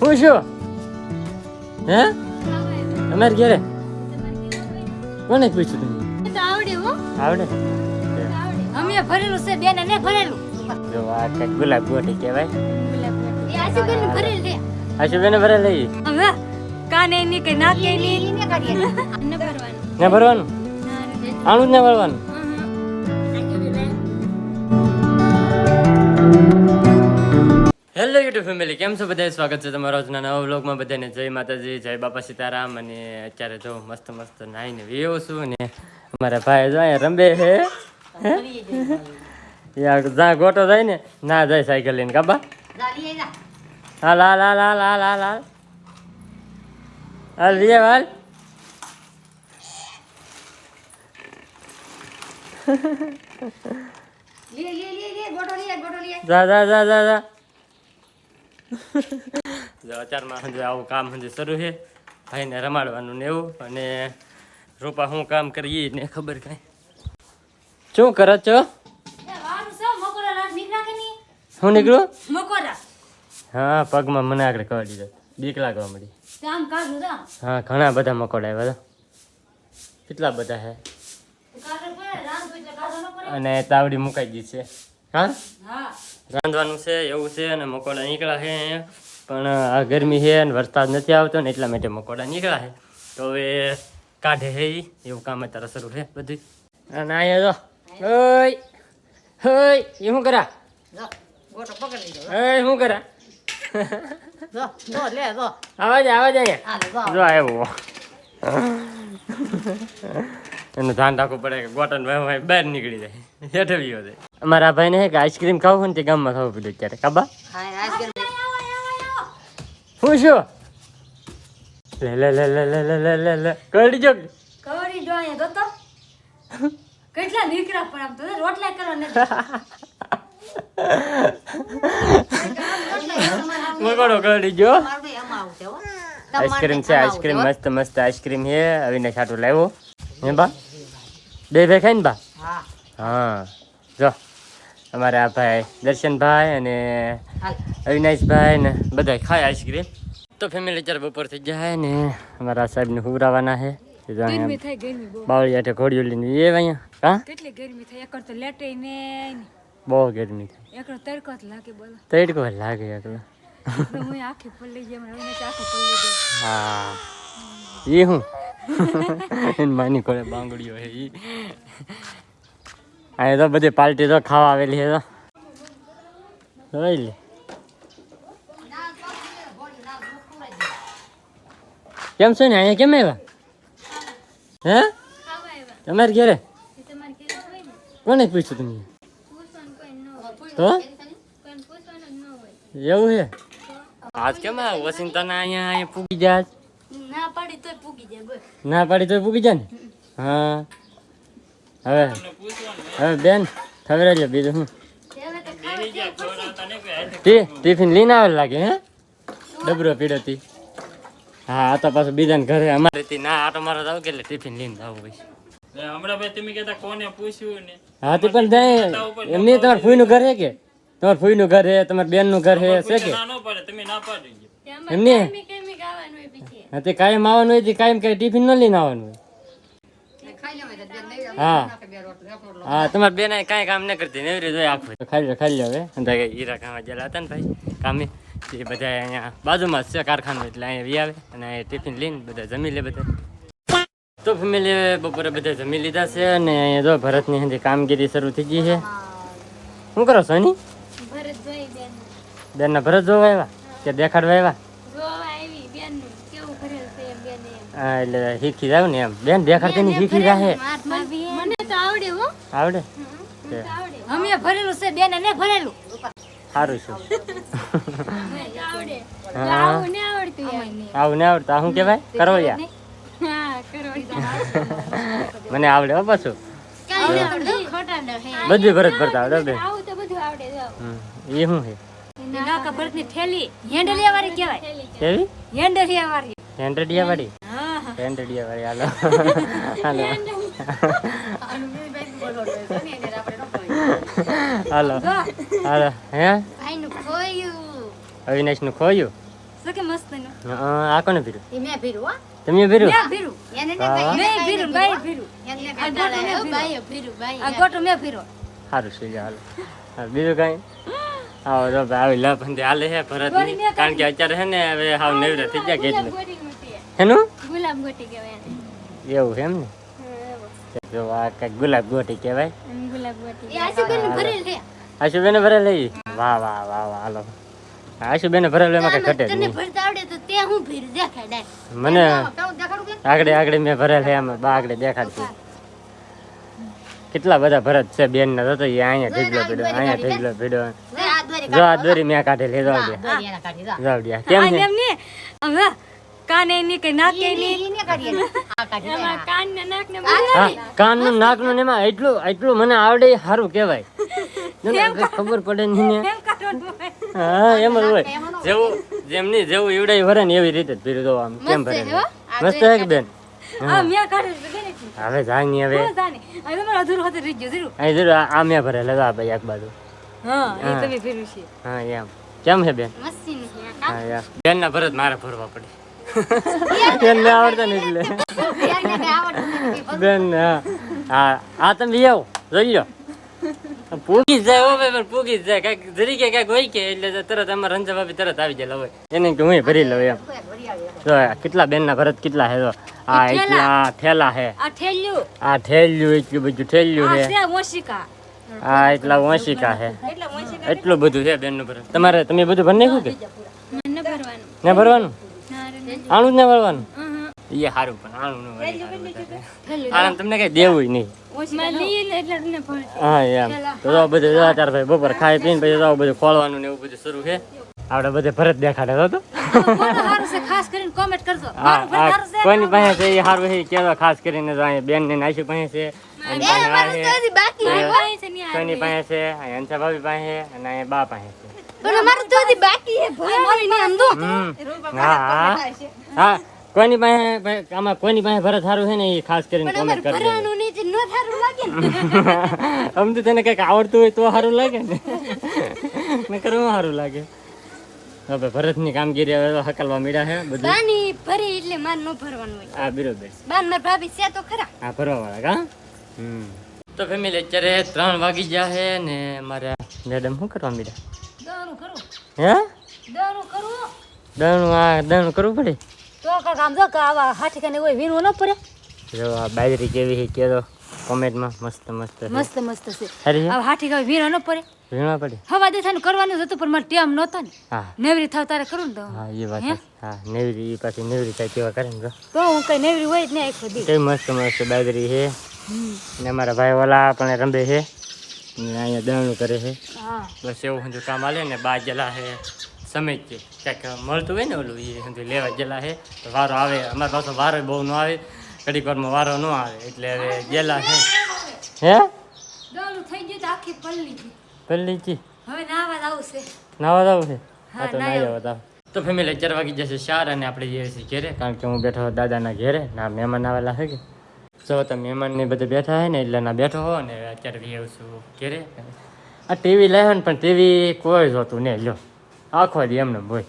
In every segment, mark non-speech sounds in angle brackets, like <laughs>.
હું શું? હે? તમારે ઘેરે? કોને પૂછ્યું તમે તો આવડે હો. આવડે? અમે ભરેલું છે બેન અને ભરેલું. જો આ કંઈક ગુલાબ ગોટી કહેવાય. એ આસુ બેન ભરેલ છે. આશુબેને ભરે લઈ હવે કાને ની કે ના કે ની ને કરીએ <laughs> ને ભરવાનું? ને ભરવાનું આણું જ ને ભરવાનું? હેલો યુટ્યુબ ફેમિલી કેમ છો બધા સ્વાગત છે તમારા આજના નવા વ્લોગમાં બધાને જય માતાજી જય બાપા સીતારામ. અને અત્યારે જો મસ્ત મસ્ત નાઈને વેવો છું ને અમારા ભાઈ જો અહીંયા રંબે હે? યાર જ્યાં ગોટો જાય ને. ના જાય સાયકલ લઈને. કાબા? હાલ હાલ હાલ હાલ હાલ હાલ હાલ. હાલ વિયે હાલ. લે લે લે લે ગોટો લે ગોટો લે. જા જા જા જા જા. જો અત્યારમાં હજુ આવું કામ હજુ શરૂ છે. ભાઈને રમાડવાનું ને એવું. અને રૂપા શું કામ કરીએ ને ખબર કાંઈ. શું કરો છો? હું નીકળું હા પગમાં મને આગળ કવા દીધો બીક લાગવા મળી હા ઘણા બધા મકોડા આવ્યા હતા. કેટલા બધા પડે. અને તાવડી મુકાઈ ગઈ છે. હા? હા. રાંધવાનું છે એવું છે અને મકોડા નીકળ્યા છે. પણ આ ગરમી છે અને વરસાદ નથી આવતો ને એટલા માટે મકોડા નીકળ્યા છે. તો હવે કાઢે છે એવું કામ અત્યારે શરૂ છે બધું અને અહીંયા જો ઓય એ શું કરા? ઓય શું કરા? આવાજ આવાજ અહીંયા જો આવ્યો. એનું ધ્યાન રાખવું પડે કે ગોટન ભાઈ બહાર નીકળી જાય. હેઠવ્યો જાય અમારા ભાઈને હે કે આઈસ્ક્રીમ ખાવું હોય ને તે ગામમાં ખાવું પડ્યું અત્યારે. કાબા હું શું લે લે લે લે લે લે લે લે લે. કરડી જો. કરડી જો અહીંયા તો કેટલા નીકળ્યા પણ આમ તો રોટલા કરવા નથી મગડો કરડી જો. આઈસ્ક્રીમ છે આઈસ્ક્રીમ મસ્ત મસ્ત આઈસ્ક્રીમ છે. આવીને છાટું લાવ્યો. હે બા? બે ભાઈ ખાઈ ને બા? હા. જો અમારા આ ભાઈ દર્શનભાઈ અને અવિનાશભાઈ ને બધા ખાય આઈસ્ક્રીમ. તો ફેમિલી ચાર બપોર થઈ જાય ને અમારા સાહેબને હુવરાવાના છે બાવળી આઠે ઘોડીઓ લઈને એ અહીંયા. હા? કેટલી ગરમી થઈ એકર તો લેટે ને બહુ ગરમી થાય. એકર તડકો જ લાગે બોલો. તડકો લાગે એકલો તો હું આખી પલ્લી જેમ આખી પલ્લી હા. એ હું? એની માની કોળે બાંગડીઓ હે ઈ. અહીંયા તો બધી પાર્ટી તો ખાવા આવેલી હે તો. જોઈ કેમ છો ને, અહીંયા કેમ આવ્યા? હે? તમારે ઘેરે? કોને પૂછ્યું તમે? તો? એવું છે? આજ કેમ આ વસંતાના અહીંયા અહીંયા પૂગી જાય ના પાડી તોય પૂગી જાય બોલ. ના પાડી તો પૂગી જાય ને? હા. હવે હવે બેન ખબર લે બીજું શું? ટી ટિફિન લઈને આવે લાગે હે? ડબરો પીડોતી હા આ તો પાછું બીજાને ઘરે અમારે થી ના આટો મારો જાવ કે એટલે ટિફિન લઈને જાવ હમણાં ભાઈ તમે કહેતા કોને પૂછ્યું ને? હા તે પણ જાય એમની તમારા ફૂઈનું ઘર હે કે? તમારા ફૂઈનું ઘર હે તમારા બેનનું ઘર હે છે કે? ના ન પડે? ના પાડી. એમની? હા તે કાયમ આવવાનું હોય તે કાયમ કઈ ટિફિન ન લઈને આવવાનું હોય. હા. હા તમારે બેન કઈ કામ ન કરતી ને એવી રીતે હોય આખું. ખાલી ખાલી લો હવે. હીરા ખાવા ગયેલા હતા ને ભાઈ કામે. એ બધા અહીંયા બાજુમાં જ છે કારખાનું એટલે અહીંયા વી આવે અને અહીંયા ટિફિન લઈને બધા જમી લે બધા. તો ફેમિલી બપોરે બધા જમી લીધા છે અને અહીંયા જો ભરતની હજી કામગીરી શરૂ થઈ ગઈ છે. શું કરો સોની બેન. બેનના ભરત જોવા આવ્યા? કે દેખાડવા આવ્યા? હા એટલે શીખી જાવ ને એમ. બેન દેખાડતી ની શીખી જાહે. મને તો આવડે હો. આવડે? કે અમે ભરેલું છે બેન ને ભરેલું. સારું છે. આવડે. હા. આવું ને આવડતું આવું ને આવડતું. શું કહેવાય? કરોળિયા. હા મને આવડે હો પાછું. બધું ભરત ભરતા આવડે બેન. આવું તો બધું આવડે જો હમ. એ શું છે ભરતની થેલી. હેન્ડલિયા વાળી કહેવાય. કેવી? હેન્ડરિયા વાળી અવિનાશનું ખોયું આ કોને ભીરું તમે સારું છે હાલ બીજું કાંઈ આવો તો ભાઈ આવી લપંથી હાલે છે ભરત કારણ કે અત્યારે છે ને હવે હાવ નવરા થઈ ગયા કેટલું હેનું? ગુલાબ ગોટી કહેવાય એવું છે એમ ને? જો આ કંઈક ગુલાબ ગોટી કહેવાય. ગુલાબ ગોટી એ આશુબેન ભરેલ છે આશુબેન ભરે લઈ વાહ વાહ વાહ વાહ હાલો. આશુબેન ભરે એમાં કઈ ઘટે નહીં. ભરતા આવડે તો તે હું ભીર દેખાડે મને આગળ આગળ મેં ભરેલ છે આમાં બા આગળ દેખાડશે કેટલા બધા ભરત છે બેન ના તો અહીંયા ઢીગલો પીડો અહીંયા ઢીગલો પીડો જો આ દોરી મેં કાઢેલી જાવ દે કાઢી જાવ દે કેમ છે? એમ ને હવે કાને ની કે નાકે ની ને કાઢી આ કાઢી કાન ને નાક ને હા? કાનનું નાકનું ને એમાં એટલું એટલું મને આવડે સારું કહેવાય. ને ખબર પડે નહીં ને એમ કાઢવાનું હોય? હા એમ જ હોય. જેવું જેમની જેવું ઈવડાઈ ભરે ને એવી રીતે જ પીરું દો આમ કેમ ભરે મસ્ત હે કે બેન કી. હવે જાય નહીં હવે આ મેં ભરેલા ભાઈ એક બાજુ. હા એ તમે ભીરું છે. હા એમ. કેમ હે બેન? હા યાર બેન ના ભરત મારે ભરવા પડે. <laughs> બેન ને આવડતા ને એટલે. એને કઈ આવડતું નથી બેન હા. હા આ તમે આવો. જોઈ લો. પૂગી જાય હો પણ પૂગી જાય. કાંઈક જરીકે કાંઈક હોય કે એટલે તરત અમારા રંજા ભાભી તરત આવી જાય હોય એને કે હું ભરી લઉં એમ. જો કેટલા બેન ના ભરત કેટલા હે જો. આ એટલા ઠેલા હે. આ ઠેલ્યું. એટલું બધું ઠેલ્યું હે. મોશિકા. આ એટલા વંશિકા છે. એટલું બધું છે બેનનું તમારે તમે બધું ભરી નાખ્યું કે? ને ભરવાનું. આણું જ ને ભરવાનું? હા એ સારું પણ આણું ન ભરે તમને કઈ દેવું નહીં. મોશિકા લઈ લે એટલે તમને ભરે હા એમ. તો બધું ચાર ભાઈ બપોર ખાઈ પીને પછી તો બધું ખોલવાનું ને એવું બધું શરૂ છે. આપણે બધે ભરત દેખાડે તો ખાસ કરીને કોમેન્ટ કરજો. હા હા કોઈની પાસે છે એ સારું છે કેવા ખાસ કરીને તો અહીંયા બેન ને નાશી પાસે છે. પાસે છે ને. કોઈની પાસે છે? અંશા ભાભી પાસે અને અહીંયા બા પાસે છે. પણ અમારું તો હજી બાકી છે મારી ને હા હા. હા પાસે આમાં કોઈની પાસે ભરત સારું છે ને એ ખાસ કરીને કોમેન્ટ કરી ન લાગે ને. <laughs> આમ તો તને કંઈક આવડતું હોય તો સારું લાગે ને. <laughs> નકર હું સારું લાગે. હવે ભરતની કામગીરી હવે તો હકલવા મળ્યા છે બધું. બાની ભરી એટલે માર ન ભરવાનું હોય. આ બરોબર. બાન માર ભાભી છે તો ખરા. હા ભરવા વાળા કા? તો ફેમિલી અત્યારે ત્રણ વાગી ગયા છે ને મારે મેડમ શું કરવા મળ્યા દવાનું કરું હે? દવાનું કરું દણું આ દણું કરવું પડે? તો કાક આમ જો આવા હાથી કાને કોઈ વીણવું ન પડે. જો આ બાજરી કેવી છે કે કોમેન્ટમાં મસ્ત મસ્ત મસ્ત મસ્ત છે. સારી છે? આવા હાથી ન પડે. વીણવા પડે? હવા કરવાનું હતું પણ મારે ટેમ નહોતો ને. હા. નેવરી થાવ તારે કરું ને હા એ વાત હા? નેવરી એ પાછી નેવરી થાય કેવા કરે ને તો. હું કઈ નેવરી હોય જ નહીં આખો દી મસ્ત મસ્ત બાજરી છે. ને અમારા ભાઈ ઓલા પણ રમે છે. ને અહીંયા દાણું કરે છે. બસ એવું બધું કામ હાલે ને બા જલા છે. સમજ છે. ક્યાંક મળતું હોય ને ઓલું એ બધું લેવા જલા છે. તો વારો આવે. અમારા પાછો વારો બહુ ન આવે. ઘડીક વારમાં વારો ન આવે. એટલે હવે ગેલા છે. હે? પલ્લી ગઈ. હવે નાવા જ આવશે. નાવા જવું છે હા તો નાહી આવો તો ફેમિલી ચાર વાગી જશે ચાર અને આપણે જઈએ છીએ ઘેરે. કારણ કે હું બેઠો દાદાના ઘેરે. ના મહેમાન આવેલા છે કે? જો તમે મહેમાન ને બધે બેઠા હોય ને એટલે ના બેઠો હો ને અત્યારે બી આવું છું. ઘેરે? આ ટીવી લાવ્યો ને પણ ટીવી કોઈ જોતું નહીં લ્યો. આખો દી એમને બોય.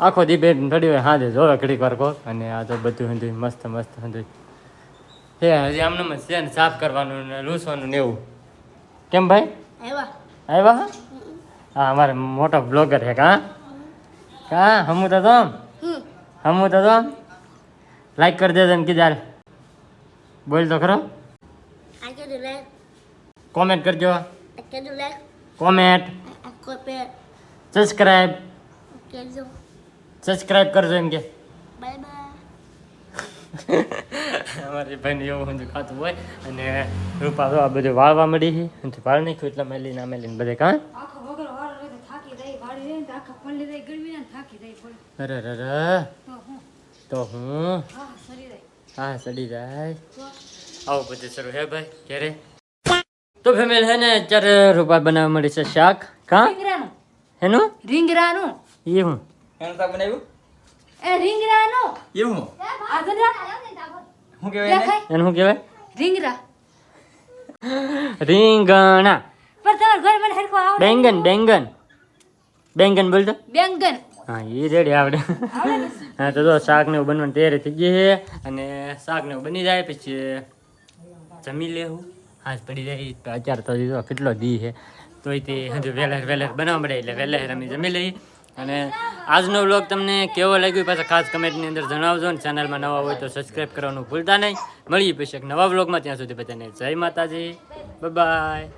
આખો દી બેન પડી હોય હાજે જોવે ઘડીક વાર કહો અને આ તો બધું હંધુય મસ્ત મસ્ત હંધુય હે હજી આમને છે ને સાફ કરવાનું ને લૂસવાનું ને એવું. કેમ ભાઈ? આવ્યા. હા? હા અમારે મોટો બ્લોગર છે કા? કા? હમું તો તમ હમું. તો તમ લાઈક કરી દેજો ને કીધા બોલ તો ખરો. કોમેન્ટ કરજો. કોમેન્ટ સબસ્ક્રાઇબ સબસ્ક્રાઇબ કરજો એમ કે. બાય બાય <laughs> અમારી ભાઈને એવું બધું ખાતું હોય અને રૂપા તો આ બધું વાળવા મળી છે. અને વાળ નાખ્યું એટલે મેલીને ના મેલીને બધે કાં? અરે અરે તો હું? તો હું હા સડી જાય. આવું બધું શરૂ હે ભાઈ ઘેરે. તો ફેમિલી હે ને અત્યારે રૂપા બનાવવા મળી છે શાક. કા? હેનું? રીંગરાનું એ હું એનું શાક બનાવ્યું? એ રીંગરાનું એવું? શું કહેવાય એને? શું કહેવાય? રીંગણા. રીંગણા. પણ તમારા ઘર મને હરખો આવડે બેંગન બેંગન. બેંગન બોલતો? બેંગન. હા એ રેડી આવડે. હા તો જો શાક ને એવું બનવાની તૈયારી થઈ ગઈ છે અને શાક ને એવું બની જાય પછી જમી લેવું. હાજ પડી જાય તો અત્યારે તો જો કેટલો દી છે. તોય તે હજુ વહેલા વહેલા બનાવવા મળે એટલે વહેલા અમે જમી લઈએ. અને આજનો વ્લોગ તમને કેવો લાગ્યો પાછા ખાસ કમેન્ટની અંદર જણાવજો અને ચેનલમાં નવા હોય તો સબસ્ક્રાઈબ કરવાનું ભૂલતા નહીં. મળીએ પછી એક નવા વ્લોગમાં ત્યાં સુધી બધાને જય માતાજી. બાય